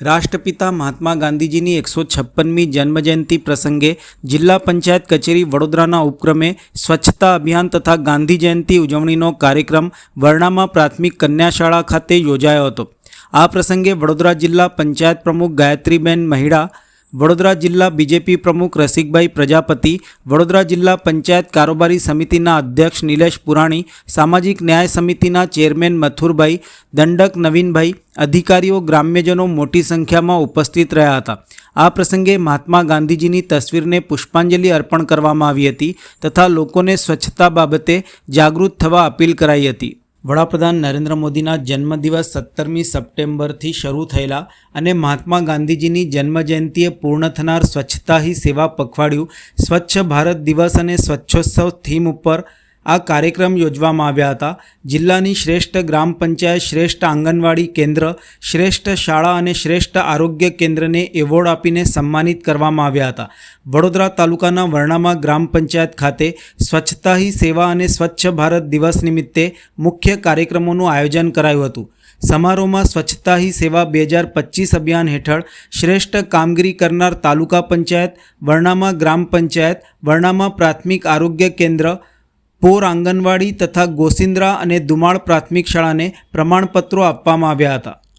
રાષ્ટ્રપિતા મહાત્મા ગાંધીજીની એકસો છપ્પનમી જન્મજયંતિ પ્રસંગે જિલ્લા પંચાયત કચેરી વડોદરાના ઉપક્રમે સ્વચ્છતા અભિયાન તથા ગાંધી જયંતિ ઉજવણીનો કાર્યક્રમ વરણામાં પ્રાથમિક કન્યા શાળા ખાતે યોજાયો હતો. આ પ્રસંગે વડોદરા જિલ્લા પંચાયત પ્રમુખ ગાયત્રીબેન મહિડા વડોદરા જિલ્લા બીજેપી પ્રમુખ રસિકભાઈ પ્રજાપતિ, વડોદરા જિલ્લા પંચાયત કારોબારી સમિતિના અધ્યક્ષ નિલેશ પુરાણી, સામાજિક ન્યાય સમિતિના ચેરમેન મથુરભાઈ, દંડક નવીનભાઈ, અધિકારીઓ, ગ્રામ્યજનો મોટી સંખ્યામાં ઉપસ્થિત રહ્યા હતા. આ પ્રસંગે મહાત્મા ગાંધીજીની તસવીરને પુષ્પાંજલિ અર્પણ કરવામાં આવી હતી તથા લોકોને સ્વચ્છતા બાબતે જાગૃત થવા અપીલ કરાઈ હતી. વડાપ્રધાન નરેન્દ્ર મોદીના જન્મદિવસ સત્તરમી સપ્ટેમ્બરથી શરૂ થયેલા અને મહાત્મા ગાંધીજીની જન્મજયંતિએ પૂર્ણ થનાર સ્વચ્છતા હી સેવા પખવાડિયું. સ્વચ્છ ભારત દિવસ અને સ્વચ્છોત્સવ થીમ ઉપર આ કાર્યક્રમ યોજવામાં આવ્યા હતા. જિલ્લાની શ્રેષ્ઠ ગ્રામ પંચાયત, શ્રેષ્ઠ આંગણવાડી કેન્દ્ર, શ્રેષ્ઠ શાળા અને શ્રેષ્ઠ આરોગ્ય કેન્દ્રને એવોર્ડ આપીને સન્માનિત કરવામાં આવ્યા હતા. વડોદરા તાલુકાના વર્ણામાં ગ્રામ પંચાયત ખાતે સ્વચ્છતા હી સેવા અને સ્વચ્છ ભારત દિવસ નિમિત્તે મુખ્ય કાર્યક્રમોનું આયોજન કરાયું હતું. સમારોહમાં સ્વચ્છતા હી સેવા બે હજાર પચીસ અભિયાન હેઠળ શ્રેષ્ઠ કામગીરી કરનાર તાલુકા પંચાયત, વર્ણામાં ગ્રામ પંચાયત, વર્ણામાં પ્રાથમિક આરોગ્ય કેન્દ્ર પોર આંગણવાડી તથા ગોસિન્દ્રા અને દુમાળ પ્રાથમિક શાળાને પ્રમાણપત્રો આપવામાં આવ્યા હતા.